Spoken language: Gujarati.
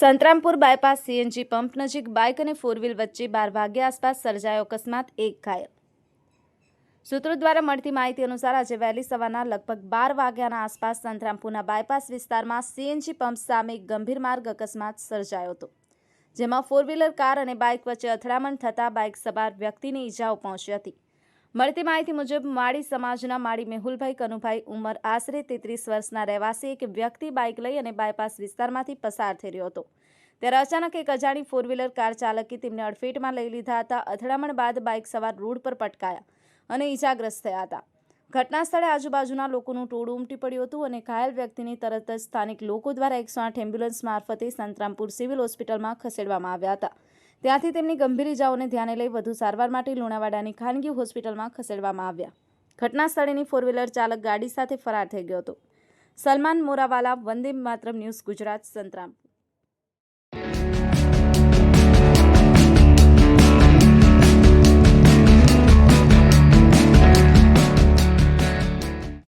સંતરામપુર બાયપાસ સીએનજી પંપ નજીક બાઇક અને ફોર વ્હીલ વચ્ચે બાર વાગ્યા આસપાસ સર્જાયો અકસ્માત, એક ઘાયલ સૂત્રો દ્વારા મળતી માહિતી અનુસાર આજે વહેલી સવારના લગભગ બાર વાગ્યાના આસપાસ સંતરામપુરના બાયપાસ વિસ્તારમાં સીએનજી પંપ સામે ગંભીર માર્ગ અકસ્માત સર્જાયો હતો, જેમાં ફોર વ્હીલર કાર અને બાઇક વચ્ચે અથડામણ થતાં બાઇક સવાર વ્યક્તિને ઈજાઓ પહોંચી હતી. મળતી માહિતી મુજબ, માળી સમાજના માળી મેહુલભાઈ કનુભાઈ ઉંમર આશરે તેત્રીસ વર્ષના રહેવાસી, એક વ્યક્તિ બાઇક લઈ અને બાયપાસ વિસ્તારમાંથી પસાર થઈ રહ્યો હતો. ત્યારે અચાનક એક અજાણી ફોર વ્હીલર કાર ચાલકે તેમને અડફેટમાં લઈ લીધા હતા. અથડામણ બાદ બાઇક સવાર રોડ પર પટકાયા અને ઈજાગ્રસ્ત થયા હતા. ઘટના સ્થળે આજુબાજુના લોકોનું ટોળું ઉમટી પડ્યું હતું અને ઘાયલ વ્યક્તિને તરત જ સ્થાનિક લોકો દ્વારા એકસો આઠ એમ્બ્યુલન્સ મારફતે સંતરામપુર સિવિલ હોસ્પિટલમાં ખસેડવામાં આવ્યા હતા. ત્યાંથી તેમની ગંભીર ઇજાઓને ધ્યાને લઈ વધુ સારવાર માટે લુણાવાડાની ખાનગી હોસ્પિટલમાં ખસેડવામાં આવ્યા. ઘટના સ્થળેની ફોર વ્હીલર ચાલક ગાડી સાથે ફરાર થઈ ગયો હતો. સલમાન મોરાવાલા વંદે માતરમ ન્યૂઝ ગુજરાત સંતરામપુર